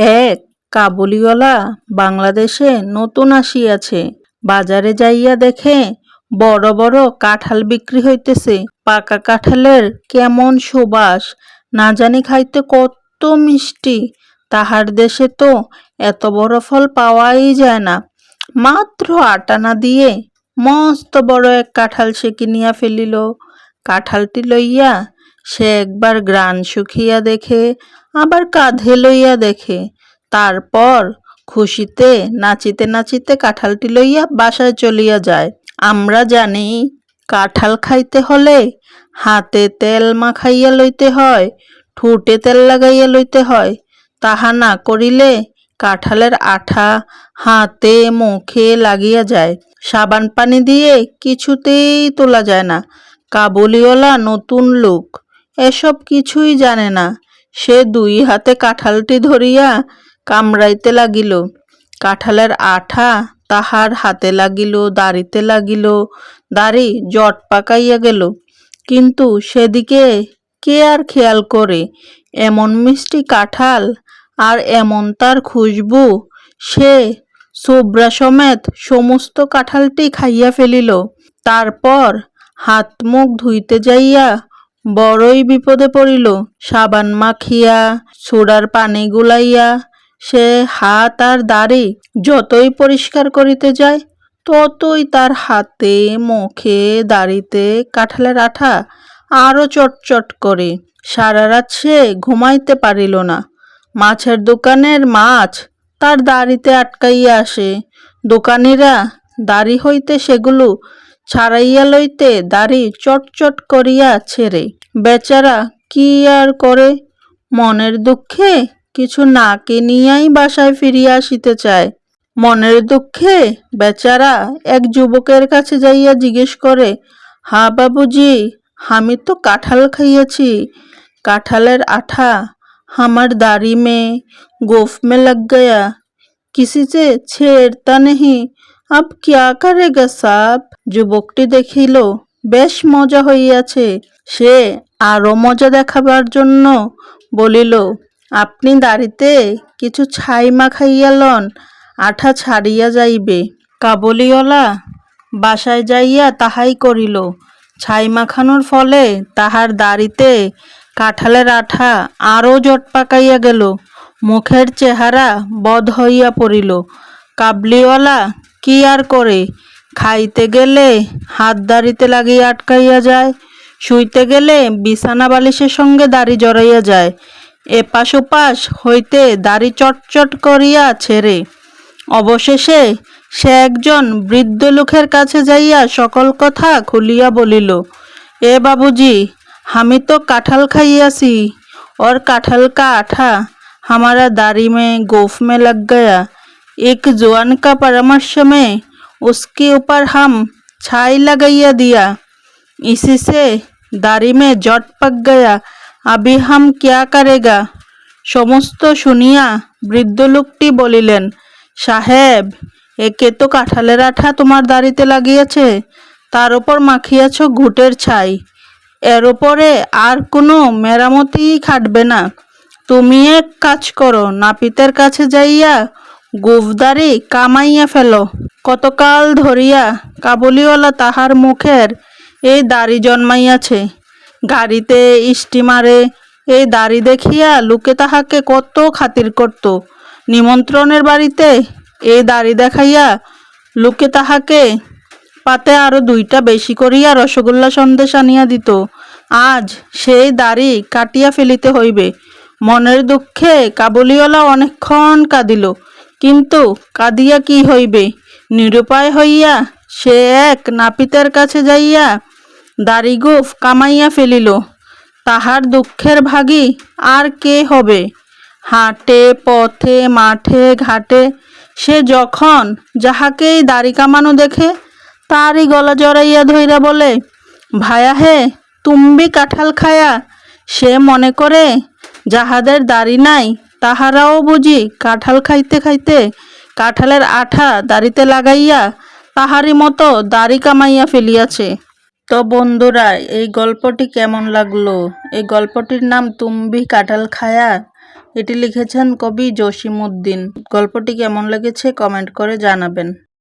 এক, কাবুলিওয়ালা বাংলাদেশে নতুন আসিয়াছে। বাজারে যাইয়া দেখে বড় বড় কাঁঠাল বিক্রি হইতেছে। পাকা কাঁঠালের কেমন সুবাস, না জানি খাইতে কত মিষ্টি। তাহার দেশে তো এত বড় ফল পাওয়াই যায় না। মাত্র আটানা দিয়ে মস্ত বড় এক কাঁঠাল সে কিনিয়া ফেলিল। কাঁঠালটি লইয়া সে একবার গ্রান শুকিয়া দেখে, আবার কাঁধে লইয়া দেখে। তারপর খুশিতে, নাচিতে নাচিতে কাঁঠালটি লইয়া বাসায় চলিয়া যায়। আমরা জানি, কাঁঠাল খাইতে হলে হাতে তেল মাখাইয়া লইতে হয়, ঠোঁটে তেল লাগাইয়া লইতে হয়। তাহা না করিলে কাঁঠালের আঠা হাতে মুখে লাগিয়া যায়। সাবান পানি দিয়ে কিছুতেই তোলা যায় না। কাবুলিওয়ালা নতুন লোক। এসব কিছুই জানে না। সে দুই হাতে কাঁঠালটি ধরিয়া কামড়াইতে লাগিল। কাঁঠালের আঠা তাহার হাতে লাগিল, দাড়িতে লাগিল, দাড়ি জট পাকাইয়া গেল। কিন্তু সেদিকে কে আর খেয়াল করে? এমন মিষ্টি কাঁঠাল আর এমন তার খুশবু। সে সোবরা সমেত সমস্ত কাঁঠালটি খাইয়া ফেলিল। তারপর হাত মুখ ধুইতে যাইয়া বড়ই বিপদে পড়িল। সাবান মাখিয়া সোডার পানি গুলাইয়া, সে হাত আর দাড়ি যতই পরিষ্কার করিতে যায়, ততই তার হাতে, মুখে, দাড়িতে কাঁঠালের আঠা আরও চটচট করে। সারা রাত সে ঘুমাইতে পারিল না। মাছের দোকানের মাছ তার দাড়িতে আটকাইয়া আসে। দোকানিরা দাড়ি হইতে সেগুলো ছাড়াইয়া লইতে দাড়ি চটচট করিয়া ছেড়ে বেচারা কি আর করে মনের দুঃখে কিছু না কিনিয়াই বাসায় ফিরিয়া আসিতে চায় মনের দুঃখে বেচারা এক যুবকের কাছে যাইয়া জিজ্ঞেস করে হা বাবুজি আমি তো কাঁঠাল খাইয়াছি কাঁঠালের আঠা আমার दाढ़ी में गोफ में लग गया किसी से छेड़ता नहीं আব কিয়া করেগা সাব যুবকটি দেখিল, বেশ মজা হইয়াছে। সে আরও মজা দেখাবার জন্য বলিল, আপনি দাড়িতে কিছু ছাই মাখাইয়া লন, আঠা ছাড়িয়া যাইবে। কাবুলিওয়ালা বাসায় যাইয়া তাহাই করিল। ছাই মাখানোর ফলে তাহার দাড়িতে কাঁঠালের আঠা আরও জট পাকাইয়া গেল। মুখের চেহারা বধ হইয়া পড়িল। কাবলিওয়ালা, কি আর করে? খাইতে গেলে হাত দাড়িতে লাগিয়া আটকাইয়া যায় শুইতে গেলে বিছানা বালিশের সঙ্গে দাড়ি জড়াইয়া যায় এপাশ ওপাশ হইতে দাড়ি চটচট করিয়া ছেড়ে অবশেষে সে একজন বৃদ্ধ লোকের কাছে যাইয়া সকল কথা খুলিয়া বলিল এ বাবুজি আমি তো কাঁঠাল খাইয়াছি और काठल का आठा हमारा दाढ़ी में गोफ में लग गया एक जवान का परामर्श में उसके ऊपर हम छाई लगाइया दिया इसी से दाढ़ी में जट पक गया अभी हम क्या करेगा সমস্ত শুনিয়া বৃদ্ধ লোকটি বলিলেন সাহেব একে তো কাঁঠালের আঠা তোমার দাড়িতে লাগিয়েছে তার উপর মাখিয়াছ ঘুটের ছাই এর উপরে আর কোনো মেরামতিই খাটবে না তুমি এক কাজ করো নাপিতের কাছে যাইয়া গোফদারি কামাইয়া ফেলো কতকাল ধরিয়া কাবুলিওয়ালা তাহার মুখের এই দাড়ি জন্মাইয়াছে। গাড়িতে স্টিমারে এই দাড়ি দেখিয়া লোকে তাহাকে কত খাতির করত। নিমন্ত্রণের বাড়িতে এই দাড়ি দেখাইয়া লোকে তাহাকে পাতে আরও দুইটা বেশি করিয়া রসগোল্লা সন্দেশ আনিয়া দিত। আজ সেই দাড়ি কাটিয়া ফেলিতে হইবে। মনের দুঃখে কাবুলিওয়ালা অনেকক্ষণ কাঁদিল, কিন্তু কাঁদিয়া কি হইবে? নিরুপায় হইয়া সে এক নাপিতের কাছে যাইয়া দাড়ি গোফ কামাইয়া ফেলিল। তাহার দুঃখের ভাগী আর কে হবে? হাটে, পথে, মাঠে, ঘাটে সে যখন যাহাকেই দাড়ি কামানো দেখে, তারই গলা জড়াইয়া ধইরা বলে, ভায়া হে তুম্বি কাঁঠাল খায়া সে মনে করে যাহাদের দাড়ি নাই, তাহারাও বুঝি কাঁঠাল খাইতে খাইতে কাঁঠালের আঠা দাড়িতে লাগাইয়া পাহাড়ি মতো দাড়ি কামাইয়া ফেলিয়াছে। তো বন্ধুরা, এই গল্পটি কেমন লাগল? এই গল্পটির নাম তুম্বি কাঁঠাল খায়া এটি লিখেছেন কবি জসিম উদ্দিন গল্পটি কেমন লেগেছে কমেন্ট করে জানাবেন।